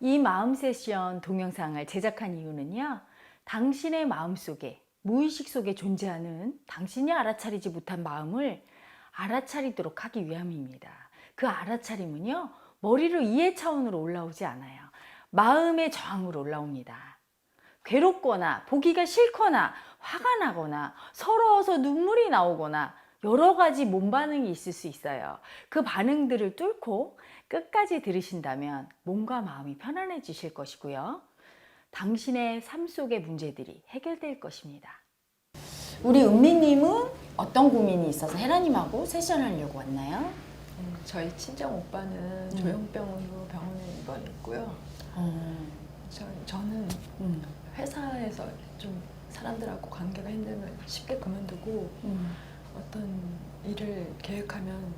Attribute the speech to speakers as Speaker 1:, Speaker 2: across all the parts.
Speaker 1: 이 마음 세션 동영상을 제작한 이유는요. 당신의 마음 속에 무의식 속에 존재하는 당신이 알아차리지 못한 마음을 알아차리도록 하기 위함입니다. 그 알아차림은요. 머리로 이해 차원으로 올라오지 않아요. 마음의 저항으로 올라옵니다. 괴롭거나 보기가 싫거나 화가 나거나 서러워서 눈물이 나오거나 여러 가지 몸 반응이 있을 수 있어요. 그 반응들을 뚫고 끝까지 들으신다면 몸과 마음이 편안해지실 것이고요. 당신의 삶 속의 문제들이 해결될 것입니다. 우리 은미님은 어떤 고민이 있어서 헤라님하고 세션 하려고 왔나요?
Speaker 2: 음, 저희 친정 오빠는 조현병으로 병원에 입원했고요. 저, 저는
Speaker 1: 음,
Speaker 2: 회사에서 좀 사람들하고 관계가 힘들면 쉽게 그만두고
Speaker 1: 음.
Speaker 2: 어떤 일을 계획하면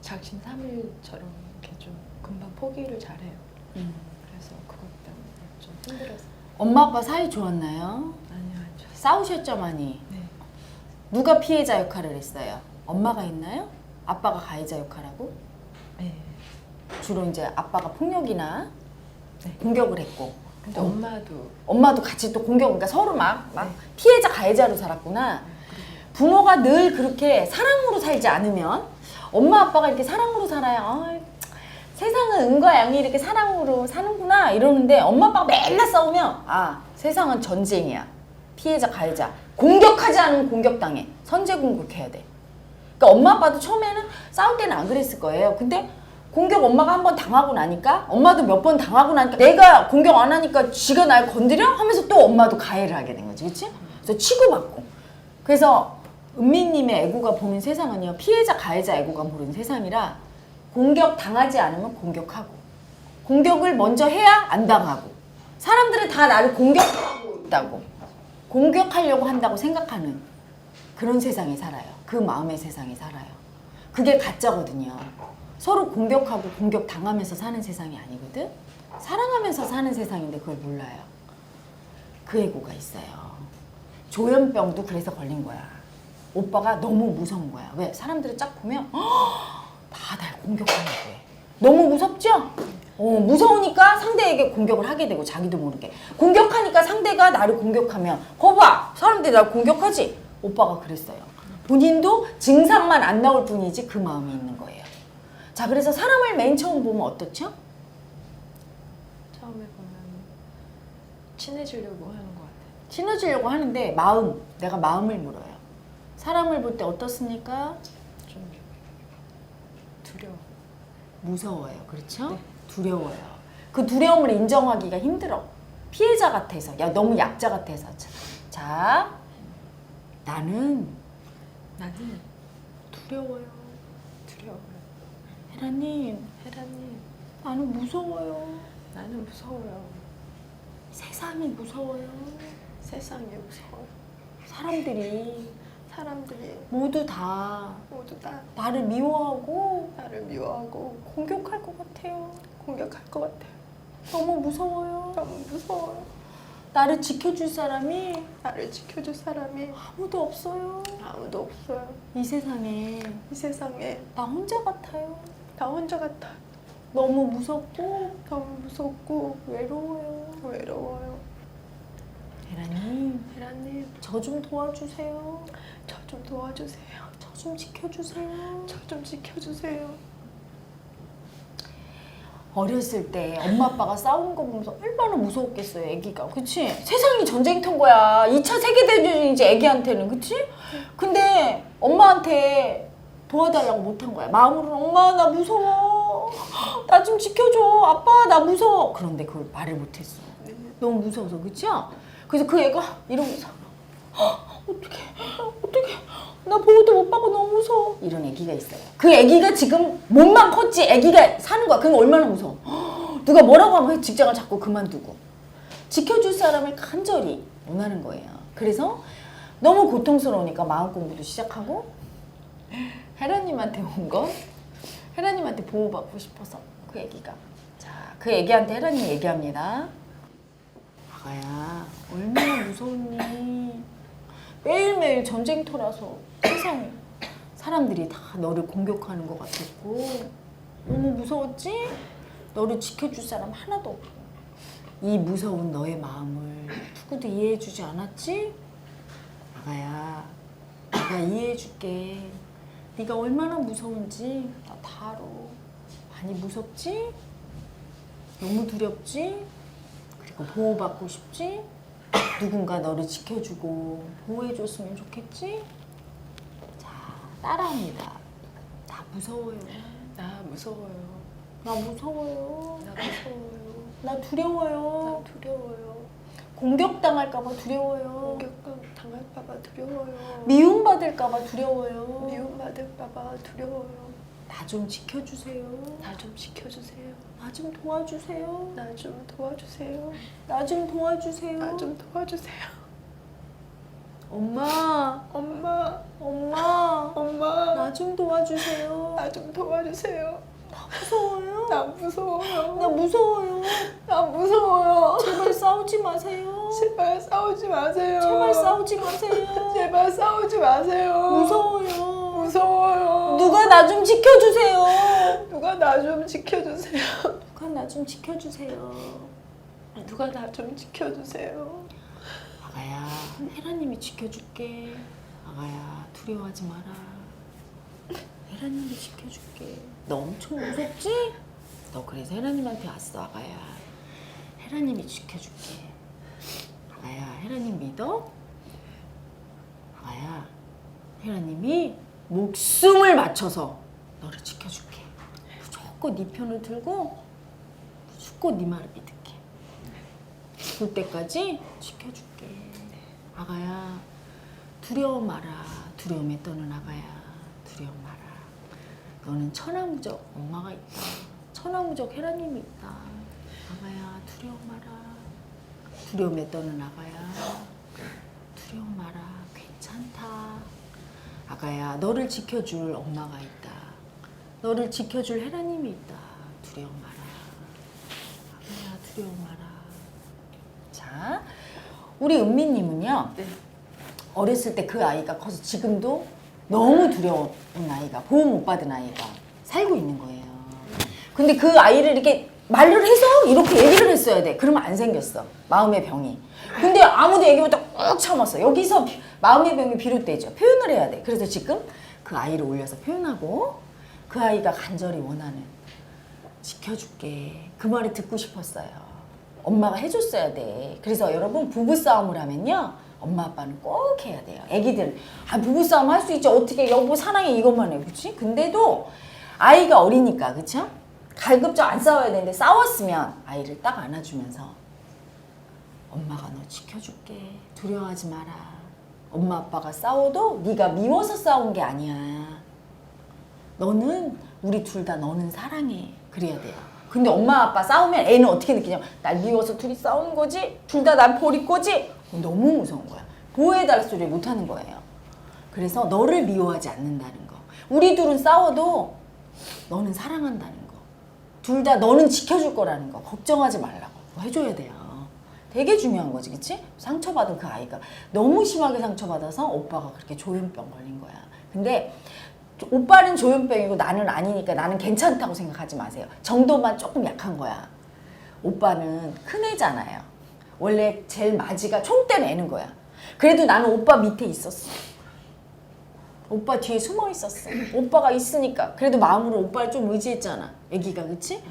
Speaker 2: 작심 삼일처럼 이렇게 좀 금방 포기를 잘해요.
Speaker 1: 음.
Speaker 2: 그래서 그것 때문에 좀 힘들었어요.
Speaker 1: 엄마 아빠 사이 좋았나요?
Speaker 2: 아니요, 안 좋았어요.
Speaker 1: 싸우셨죠 많이?
Speaker 2: 네.
Speaker 1: 누가 피해자 역할을 했어요? 엄마가 했나요? 아빠가 가해자 역할하고?
Speaker 2: 네.
Speaker 1: 주로 이제 아빠가 폭력이나
Speaker 2: 네.
Speaker 1: 공격을 했고
Speaker 2: 근데
Speaker 1: 어.
Speaker 2: 엄마도
Speaker 1: 엄마도 같이 또 공격, 그러니까 서로 막, 막
Speaker 2: 네.
Speaker 1: 피해자 가해자로 살았구나. 부모가 늘 그렇게 사랑으로 살지 않으면 엄마 아빠가 이렇게 사랑으로 살아요. 세상은 은과 양이 이렇게 사랑으로 사는구나 이러는데 엄마 아빠가 맨날 싸우면 아 세상은 전쟁이야. 피해자 가해자 공격하지 않으면 공격당해. 선제 공격해야 돼. 그러니까 엄마 아빠도 처음에는 싸울 때는 안 그랬을 거예요. 근데 공격 엄마가 한 번 당하고 나니까 엄마도 몇 번 당하고 나니까 내가 공격 안 하니까 쥐가 날 건드려 하면서 또 엄마도 가해를 하게 된 거지, 그렇지? 그래서 치고받고. 그래서 은미님의 애고가 보는 세상은요 피해자 가해자 애고가 보는 세상이라 공격 당하지 않으면 공격하고 공격을 먼저 해야 안 당하고 사람들은 다 나를 공격하고 있다고 공격하려고 한다고 생각하는 그런 세상에 살아요. 그 마음의 세상에 살아요. 그게 가짜거든요. 서로 공격하고 공격 당하면서 사는 세상이 아니거든. 사랑하면서 사는 세상인데 그걸 몰라요. 그 애고가 있어요. 조현병도 그래서 걸린 거야. 오빠가 너무 무서운 거야. 왜? 사람들을 쫙 보면 다 날 공격하려고 해. 너무 무섭죠? 어, 무서우니까 상대에게 공격을 하게 되고 자기도 모르게 공격하니까 상대가 나를 공격하면 거봐 사람들이 날 공격하지 오빠가 그랬어요 본인도 증상만 안 나올 뿐이지 그 마음이 있는 거예요 자 그래서 사람을 맨 처음 보면 어떻죠?
Speaker 2: 처음에 보면 친해지려고 하는 것 같아요.
Speaker 1: 친해지려고 하는데 마음 내가 마음을 물어요 사람을 볼 때 어떻습니까?
Speaker 2: 좀 두려워.
Speaker 1: 무서워요. 그렇죠?
Speaker 2: 네.
Speaker 1: 두려워요. 그 두려움을 인정하기가 힘들어. 피해자 같아서. 야, 너무 약자 같아서. 자, 자, 나는
Speaker 2: 나는
Speaker 1: 두려워요.
Speaker 2: 두려워요.
Speaker 1: 헤라님,
Speaker 2: 헤라님,
Speaker 1: 나는 무서워요.
Speaker 2: 나는 무서워요.
Speaker 1: 세상이 무서워요.
Speaker 2: 세상이 무서워요.
Speaker 1: 사람들이
Speaker 2: 사람들이
Speaker 1: 모두 다
Speaker 2: 모두 다
Speaker 1: 나를 미워하고
Speaker 2: 나를 미워하고
Speaker 1: 공격할 것 같아요.
Speaker 2: 공격할 것 같아요.
Speaker 1: 너무 무서워요.
Speaker 2: 너무 무서워요.
Speaker 1: 나를 지켜줄 사람이
Speaker 2: 나를 지켜줄 사람이
Speaker 1: 아무도 없어요.
Speaker 2: 아무도 없어요.
Speaker 1: 이 세상에
Speaker 2: 이 세상에
Speaker 1: 나 혼자 같아요.
Speaker 2: 나 혼자 같아.
Speaker 1: 너무 무섭고
Speaker 2: 너무 무섭고
Speaker 1: 외로워요.
Speaker 2: 외로워요.
Speaker 1: 헤라님,
Speaker 2: 헤라님,
Speaker 1: 저 좀 도와주세요.
Speaker 2: 저 좀 도와주세요.
Speaker 1: 저 좀 지켜주세요.
Speaker 2: 저 좀 지켜주세요.
Speaker 1: 어렸을 때 엄마 아빠가 싸우는 거 보면서 얼마나 무서웠겠어요, 애기가. 그치? 세상이 전쟁터인 거야. 2차 세계대전이지, 애기한테는. 그치? 근데 엄마한테 도와달라고 못한 거야. 마음으로는 엄마, 나 무서워. 나 좀 지켜줘. 아빠, 나 무서워. 그런데 그걸 말을 못했어. 너무 무서워서, 그쵸? 그래서 그 애가 이러면서 어떡해, 어떡해. 나 보호도 못 받고 너무 무서워. 이런 애기가 있어요. 그 애기가 지금 몸만 컸지 애기가 사는 거야. 그건 얼마나 무서워. 누가 뭐라고 하면 직장을 자꾸 그만두고. 지켜줄 사람을 간절히 원하는 거예요. 그래서 너무 고통스러우니까 마음 공부도 시작하고 헤라님한테 온 거. 헤라님한테 보호받고 싶어서 그 애기가. 자, 그 애기한테 헤라님 얘기합니다. 아가야, 얼마나 무서웠니? 매일매일 전쟁터라서 세상에 사람들이 다 너를 공격하는 것 같았고 너무 무서웠지? 너를 지켜줄 사람 하나도 없고 이 무서운 너의 마음을 누구도 이해해주지 않았지? 아가야, 내가 이해해줄게. 네가 얼마나 무서운지 나 다 알아. 많이 무섭지? 너무 두렵지? 그리고 보호받고 싶지? 누군가 너를 지켜주고 보호해줬으면 좋겠지? 자, 따라합니다. 나 무서워요.
Speaker 2: 나 무서워요.
Speaker 1: 나 무서워요.
Speaker 2: 나 무서워요.
Speaker 1: 나 두려워요.
Speaker 2: 나 두려워요.
Speaker 1: 공격당할까봐 두려워요.
Speaker 2: 공격감 당할까봐 두려워요.
Speaker 1: 미움받을까봐 두려워요.
Speaker 2: 미움받을까봐 두려워요.
Speaker 1: 나 좀 지켜주세요.
Speaker 2: 나 좀 지켜주세요.
Speaker 1: 나 좀 도와주세요.
Speaker 2: 나 좀 도와주세요.
Speaker 1: 나 좀 도와주세요.
Speaker 2: 나 좀 도와주세요.
Speaker 1: 엄마,
Speaker 2: 엄마,
Speaker 1: 엄마,
Speaker 2: 엄마,
Speaker 1: 나 좀 도와주세요.
Speaker 2: 나 좀 도와주세요.
Speaker 1: 무서워요.
Speaker 2: 나 무서워요.
Speaker 1: 나 무서워요.
Speaker 2: 나 무서워요.
Speaker 1: 제발 싸우지 마세요.
Speaker 2: 제발 싸우지 마세요.
Speaker 1: 제발 싸우지 마세요.
Speaker 2: 제발 싸우지 마세요.
Speaker 1: 무서워요.
Speaker 2: 무서워요.
Speaker 1: 누가 나 좀 지켜주세요.
Speaker 2: 누가 나 좀 지켜주세요.
Speaker 1: 누가 나 좀 지켜주세요.
Speaker 2: 누가 나 좀 지켜주세요.
Speaker 1: 아가야, 헤라님이 지켜줄게. 아가야, 두려워하지 마라. 헤라님이 지켜줄게. 너 엄청 무섭지? 너 그래서 헤라님한테 왔어, 아가야. 헤라님이 지켜줄게. 아가야, 헤라님 믿어? 아가야, 헤라님이 목숨을 맞춰서 너를 지켜줄게. 무조건 네 편을 들고 무조건 네 말을 믿을게. 죽을 때까지 지켜줄게. 아가야, 두려워 마라. 두려움에 떠는 아가야, 두려워 마라. 너는 천하무적 엄마가 있다. 천하무적 헤라님이 있다. 아가야, 두려워 마라. 두려움에 떠는 아가야, 두려워 마라. 아가야, 너를 지켜줄 엄마가 있다. 너를 지켜줄 헤라님이 있다. 두려워 마라. 아가야, 두려워 마라. 자, 우리 은미님은요.
Speaker 2: 네.
Speaker 1: 어렸을 때 그 아이가 커서 지금도 너무 두려운 아이가 보호 못 받은 아이가 살고 있는 거예요. 근데 그 아이를 이렇게 말을 해서 이렇게 얘기를 했어야 돼. 그러면 안 생겼어. 마음의 병이. 근데 아무도 얘기 못하고 꾹 참았어. 여기서 비- 마음의 병이 비롯되죠. 표현을 해야 돼. 그래서 지금 그 아이를 올려서 표현하고 그 아이가 간절히 원하는 지켜줄게. 그 말이 듣고 싶었어요. 엄마가 해줬어야 돼. 그래서 여러분 부부싸움을 하면요. 엄마 아빠는 꼭 해야 돼요. 애기들은 아 부부싸움 할 수 있지. 어떻게 여보 사랑해 이것만 해. 그치? 근데도 아이가 어리니까 그쵸? 갈급적 안 싸워야 되는데 싸웠으면 아이를 딱 안아주면서 엄마가 너 지켜줄게. 두려워하지 마라. 엄마 아빠가 싸워도 네가 미워서 싸운 게 아니야. 너는 우리 둘 다 너는 사랑해. 그래야 돼요. 근데 엄마 아빠 싸우면 애는 어떻게 느끼냐? 날 미워서 둘이 싸우는 거지? 둘 다 날 버릴 거지? 너무 무서운 거야. 보호해달 소리 못 하는 거예요. 그래서 너를 미워하지 않는다는 거. 우리 둘은 싸워도 너는 사랑한다는 거. 둘 다 너는 지켜줄 거라는 거. 걱정하지 말라고. 그거 해줘야 돼요. 되게 중요한 거지, 그치? 상처받은 그 아이가 너무 심하게 상처받아서 오빠가 그렇게 조현병 걸린 거야. 근데 오빠는 조현병이고 나는 아니니까 나는 괜찮다고 생각하지 마세요. 정도만 조금 약한 거야. 오빠는 큰 애잖아요. 원래 제일 맞이가 총대 내는 거야. 그래도 나는 오빠 밑에 있었어. 오빠 뒤에 숨어 있었어. 오빠가 있으니까. 그래도 마음으로 오빠를 좀 의지했잖아. 애기가, 그치?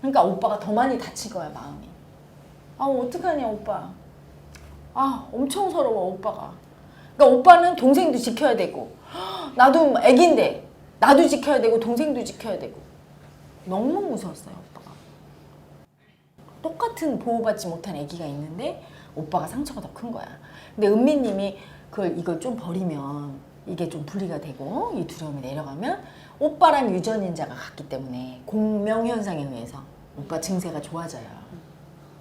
Speaker 1: 그러니까 오빠가 더 많이 다친 거야, 마음이. 아, 어떡하냐, 오빠. 아, 엄청 서러워, 오빠가. 그러니까 오빠는 동생도 지켜야 되고, 나도 애기인데, 나도 지켜야 되고, 동생도 지켜야 되고. 너무 무서웠어요, 오빠가. 똑같은 보호받지 못한 아기가 있는데 오빠가 상처가 더 큰 거야. 근데 은미님이 그걸 이걸 좀 버리면 이게 좀 분리가 되고 이 두려움이 내려가면 오빠랑 유전인자가 같기 때문에 공명 현상에 의해서 오빠 증세가 좋아져요.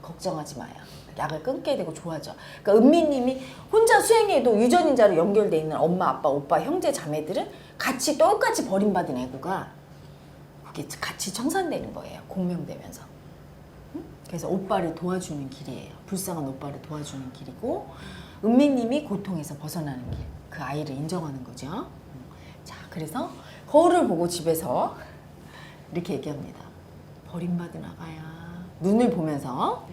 Speaker 1: 걱정하지 마요. 약을 끊게 되고 좋아져. 그러니까 은미님이 혼자 수행해도 유전인자로 연결돼 있는 엄마, 아빠, 오빠, 형제, 자매들은 같이 똑같이 버림받은 애구가 그게 같이 청산되는 거예요. 공명되면서. 그래서 오빠를 도와주는 길이에요. 불쌍한 오빠를 도와주는 길이고 은미님이 고통에서 벗어나는 길. 그 아이를 인정하는 거죠. 음. 자, 그래서 거울을 보고 집에서 이렇게 얘기합니다. 버림받은 아가야. 눈을 보면서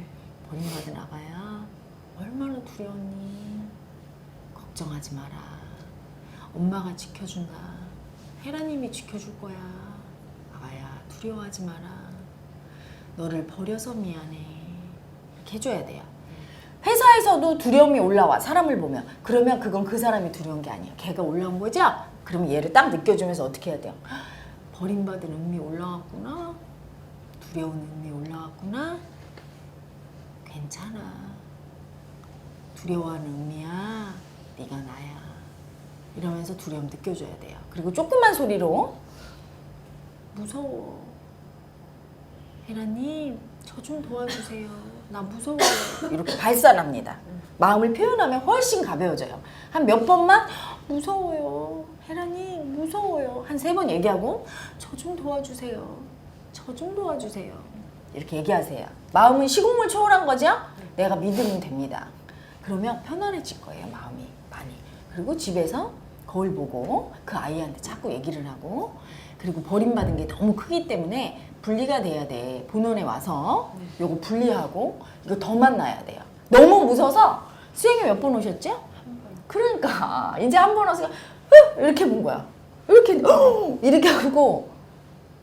Speaker 1: 버림받은 아가야 얼마나 두려웠니? 걱정하지 마라. 엄마가 지켜준다. 헤라님이 지켜줄 거야. 아가야 두려워하지 마라. 너를 버려서 미안해. 이렇게 해줘야 돼요 회사에서도 두려움이 올라와 사람을 보면. 그러면 그건 그 사람이 두려운 게 아니야 걔가 올라온 거죠? 그러면 얘를 딱 느껴주면서 어떻게 해야 돼요? 버림받은 음미 올라왔구나. 두려운 음미 올라왔구나. 괜찮아. 두려워하는 음미야. 네가 나야. 이러면서 두려움 느껴줘야 돼요. 그리고 조그만 소리로 무서워. 혜라님 저 좀 도와주세요. 나 무서워요 이렇게 발산합니다. 마음을 표현하면 훨씬 가벼워져요. 한 몇 번만 무서워요. 혜라님 무서워요. 한 세 번 얘기하고 저 좀 도와주세요. 저 좀 도와주세요. 이렇게 얘기하세요. 마음은 시공을 초월한 거죠? 내가 믿으면 됩니다. 그러면 편안해질 거예요 마음이 많이. 그리고 집에서 거울 보고 그 아이한테 자꾸 얘기를 하고 그리고 버림받은 게 너무 크기 때문에 분리가 돼야 돼 본원에 와서 요거 분리하고 이거 더 만나야 돼요 너무 무서워서 수행에 몇번 오셨죠? 그러니까 이제 한 번 와서 "으!" 이렇게 본 거야. 이렇게 "으!" 이렇게 하고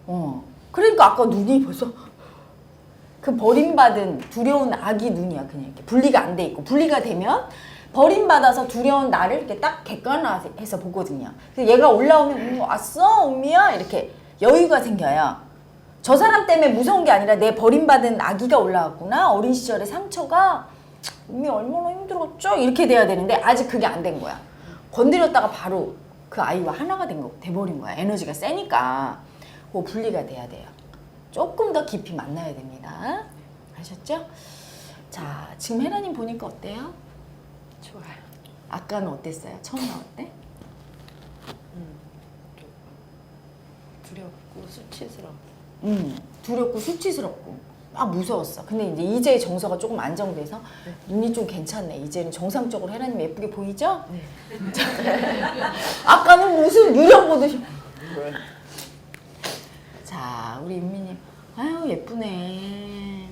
Speaker 1: 어 그러니까 아까 눈이 벌써 그 버림받은 두려운 아기 눈이야 그냥 이렇게 분리가 안 돼 있고 분리가 되면 버림받아서 두려운 나를 이렇게 딱 객관화해서 보거든요. 그래서 얘가 올라오면 음, 왔어 은미야 이렇게 여유가 생겨요. 저 사람 때문에 무서운 게 아니라 내 버림받은 아기가 올라왔구나 어린 시절의 상처가 은미 얼마나 힘들었죠 이렇게 돼야 되는데 아직 그게 안 된 거야. 건드렸다가 바로 그 아이와 하나가 된 거, 돼버린 거야. 에너지가 세니까 그 분리가 돼야 돼요. 조금 더 깊이 만나야 됩니다. 아셨죠? 자, 지금 혜라님 보니까 어때요?
Speaker 2: 좋아요.
Speaker 1: 아까는 어땠어요? 처음 나올 때?
Speaker 2: 음. 좀 두렵고 수치스럽고.
Speaker 1: 음, 두렵고 수치스럽고 막 무서웠어. 근데 이제 이제 정서가 조금 안정돼서
Speaker 2: 네.
Speaker 1: 눈이 좀 괜찮네. 이제는 정상적으로 혜라님 예쁘게 보이죠?
Speaker 2: 네.
Speaker 1: 아까는 무슨 유령 보듯이. 자, 우리 윤미님. 아유, 예쁘네.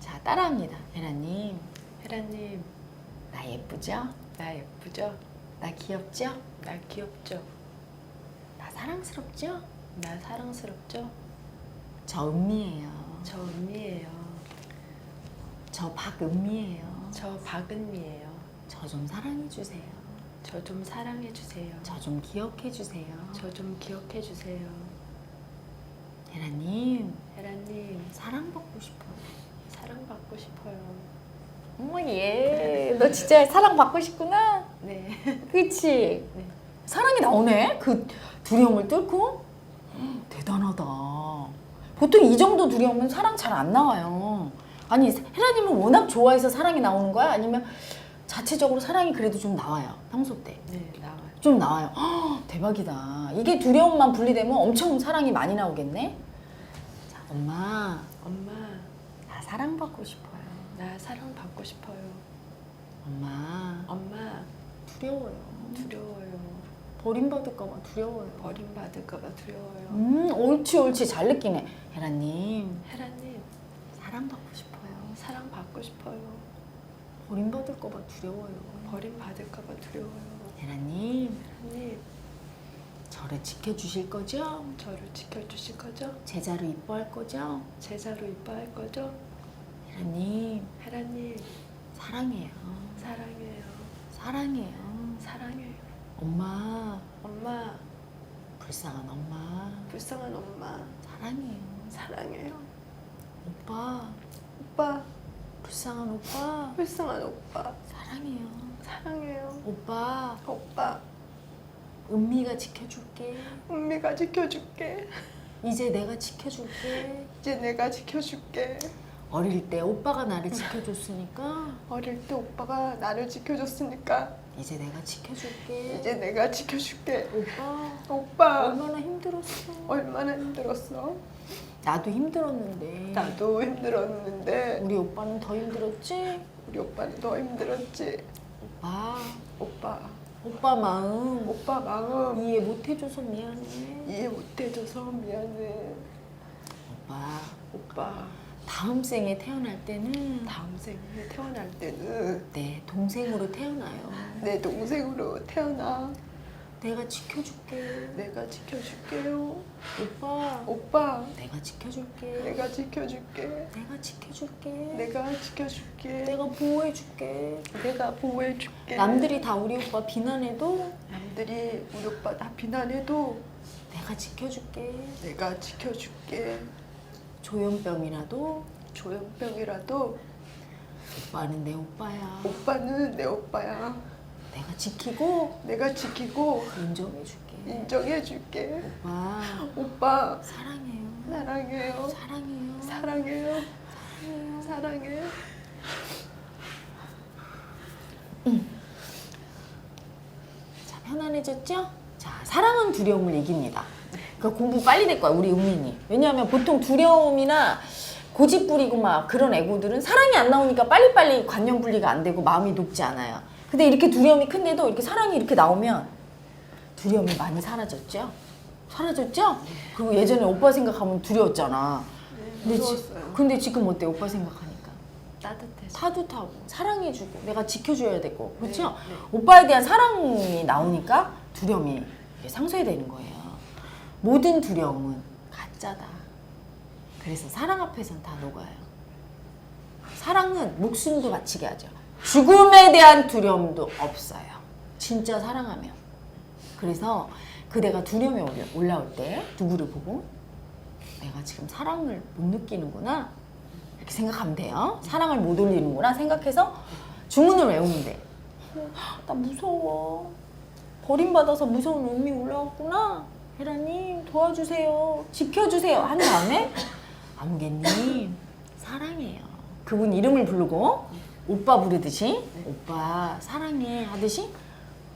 Speaker 1: 자, 따라합니다. 혜라님.
Speaker 2: 혜라님,
Speaker 1: 나 예쁘죠?
Speaker 2: 나 예쁘죠?
Speaker 1: 나 귀엽죠?
Speaker 2: 나 귀엽죠?
Speaker 1: 나 사랑스럽죠?
Speaker 2: 나 사랑스럽죠?
Speaker 1: 저 은미예요.
Speaker 2: 저 은미예요.
Speaker 1: 저 박은미예요.
Speaker 2: 저 박은미예요.
Speaker 1: 저 좀 사랑해 주세요.
Speaker 2: 저 좀 사랑해 주세요.
Speaker 1: 저 좀 기억해 주세요.
Speaker 2: 저 좀 기억해 주세요.
Speaker 1: 혜라님,
Speaker 2: 혜라님,
Speaker 1: 사랑받고 싶어요.
Speaker 2: 사랑받고 싶어요.
Speaker 1: 어머, 얘. 너 진짜 사랑받고 싶구나?
Speaker 2: 네.
Speaker 1: 그치?
Speaker 2: 네.
Speaker 1: 사랑이 나오네? 그 두려움을 뚫고? 헉, 대단하다. 보통 이 정도 두려움은 사랑 잘 안 나와요. 아니, 혜라님은 워낙 좋아해서 사랑이 나오는 거야? 아니면 자체적으로 사랑이 그래도 좀 나와요? 평소 때.
Speaker 2: 네, 나와요.
Speaker 1: 좀 나와요. 헉, 대박이다. 이게 두려움만 분리되면 엄청 사랑이 많이 나오겠네? 자, 엄마.
Speaker 2: 엄마,
Speaker 1: 나 사랑 받고 싶어요.
Speaker 2: 나 사랑 받고 싶어요.
Speaker 1: 엄마.
Speaker 2: 엄마,
Speaker 1: 두려워요.
Speaker 2: 두려워요.
Speaker 1: 버림받을까봐 두려워요.
Speaker 2: 버림받을까봐 두려워요.
Speaker 1: 음, 옳지, 옳지. 잘 느끼네. 혜라님,
Speaker 2: 혜라님,
Speaker 1: 사랑받고 싶어요.
Speaker 2: 사랑받고 싶어요.
Speaker 1: 버림받을까봐 두려워요.
Speaker 2: 버림받을까봐 두려워요.
Speaker 1: 혜라님,
Speaker 2: 혜라님,
Speaker 1: 저를 지켜주실 거죠?
Speaker 2: 저를 지켜주실 거죠?
Speaker 1: 제자로 이뻐할 거죠?
Speaker 2: 제자로 이뻐할 거죠?
Speaker 1: 혜라님,
Speaker 2: 혜라님,
Speaker 1: 사랑해요.
Speaker 2: 사랑해요.
Speaker 1: 사랑해요.
Speaker 2: 사랑해요.
Speaker 1: 엄마,
Speaker 2: 엄마,
Speaker 1: 불쌍한 엄마,
Speaker 2: 불쌍한 엄마,
Speaker 1: 사랑해요.
Speaker 2: 사랑해요.
Speaker 1: 오빠,
Speaker 2: 오빠,
Speaker 1: 불쌍한 오빠,
Speaker 2: 불쌍한 오빠,
Speaker 1: 사랑해요.
Speaker 2: 사랑해요.
Speaker 1: 오빠,
Speaker 2: 오빠,
Speaker 1: 은미가 지켜줄게.
Speaker 2: 은미가 지켜줄게.
Speaker 1: 이제 내가 지켜줄게.
Speaker 2: 이제 내가 지켜줄게.
Speaker 1: 어릴 때 오빠가 나를 지켜줬으니까
Speaker 2: 어릴 때 오빠가 나를 지켜줬으니까
Speaker 1: 이제 내가 지켜줄게.
Speaker 2: 이제 내가 지켜줄게.
Speaker 1: 오빠
Speaker 2: 오빠,
Speaker 1: 얼마나 힘들었어.
Speaker 2: 얼마나 힘들었어?
Speaker 1: 나도 힘들었는데.
Speaker 2: 나도 힘들었는데
Speaker 1: 우리 오빠는 더 힘들었지?
Speaker 2: 우리 오빠는 더 힘들었지.
Speaker 1: 오빠,
Speaker 2: 오빠,
Speaker 1: 오빠 마음
Speaker 2: 오빠 마음
Speaker 1: 이해 못 해줘서 미안해.
Speaker 2: 이해 못해줘서 미안해.
Speaker 1: 오빠,
Speaker 2: 오빠,
Speaker 1: 다음 생에 태어날 때는
Speaker 2: 다음 생에 태어날 때는
Speaker 1: 내 동생으로 태어나요.
Speaker 2: 내 동생으로 태어나
Speaker 1: 내가 지켜줄게.
Speaker 2: 내가 지켜줄게요.
Speaker 1: 오빠,
Speaker 2: 오빠
Speaker 1: 내가 지켜줄게.
Speaker 2: 내가 지켜줄게.
Speaker 1: 내가 지켜줄게.
Speaker 2: 내가 지켜줄게.
Speaker 1: 내가 보호해줄게.
Speaker 2: 내가 보호해줄게.
Speaker 1: 남들이 다 우리 오빠 비난해도
Speaker 2: 남들이 우리 오빠 다 비난해도
Speaker 1: 내가 지켜줄게.
Speaker 2: 내가 지켜줄게.
Speaker 1: 조현병이라도
Speaker 2: 조현병이라도
Speaker 1: 오빠는 내 오빠야.
Speaker 2: 오빠는 내 오빠야.
Speaker 1: 내가 지키고
Speaker 2: 내가 지키고
Speaker 1: 인정해줄게.
Speaker 2: 인정해줄게.
Speaker 1: 오빠
Speaker 2: 오빠
Speaker 1: 사랑해요.
Speaker 2: 사랑해요.
Speaker 1: 사랑해요.
Speaker 2: 사랑해요.
Speaker 1: 사랑해요.
Speaker 2: 사랑해.
Speaker 1: 자 편안해졌죠? 자 사랑은 두려움을 이깁니다. 그러니까 공부 빨리 될 거야 우리 은민이. 왜냐하면 보통 두려움이나 고집 부리고 막 그런 애고들은 사랑이 안 나오니까 빨리빨리 관념 분리가 안 되고 마음이 높지 않아요. 근데 이렇게 두려움이 큰데도 이렇게 사랑이 이렇게 나오면 두려움이 많이 사라졌죠? 사라졌죠? 그리고 예전에 오빠 생각하면 두려웠잖아. 근데, 지. 근데 지금 어때? 오빠 생각하니까.
Speaker 2: 따뜻해서.
Speaker 1: 타듯하고 사랑해주고 내가 지켜줘야 되고 그렇죠?
Speaker 2: 네, 네.
Speaker 1: 오빠에 대한 사랑이 나오니까 두려움이 상쇄되는 거예요. 모든 두려움은 가짜다. 그래서 사랑 앞에선 다 녹아요. 사랑은 목숨도 바치게 하죠. 죽음에 대한 두려움도 없어요. 진짜 사랑하면. 그래서 그대가 두려움이 올라- 올라올 때 누구를 보고 내가 지금 사랑을 못 느끼는구나 이렇게 생각하면 돼요. 사랑을 못 올리는구나 생각해서 주문을 외우면 돼. 어, 나 무서워. 버림받아서 무서운 음이 올라왔구나. 헤라님 도와주세요. 지켜주세요. 한 다음에 아무개님 사랑해요. 그분 이름을 부르고 오빠 부르듯이 오빠 사랑해 하듯이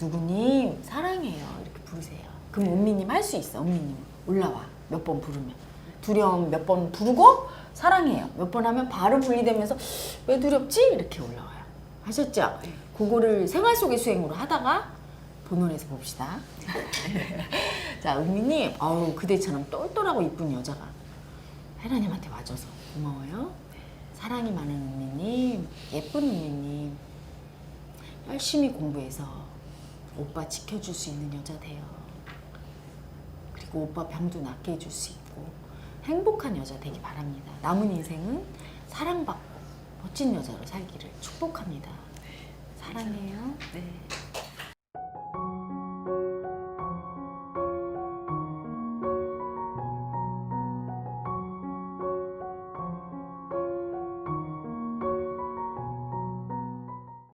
Speaker 1: 누구님 사랑해요 이렇게 부르세요. 그럼 은미님 할 수 있어. 은미님 올라와 몇 번 부르면 두려움 몇 번 부르고 사랑해요. 몇 번 하면 바로 분리되면서 왜 두렵지 이렇게 올라와요. 하셨죠? 그거를 생활 속의 수행으로 하다가 본원에서 봅시다. 자, 은미님, 어우 그대처럼 똘똘하고 이쁜 여자가 하나님한테 와줘서 고마워요. 사랑이 많은 은미님, 예쁜 은미님, 열심히 공부해서 오빠 지켜줄 수 있는 여자 돼요. 그리고 오빠 병도 낫게 해줄 수 있고 행복한 여자 되기 바랍니다. 남은 인생은 사랑받고 멋진 여자로 살기를 축복합니다. 사랑해요.
Speaker 2: 네.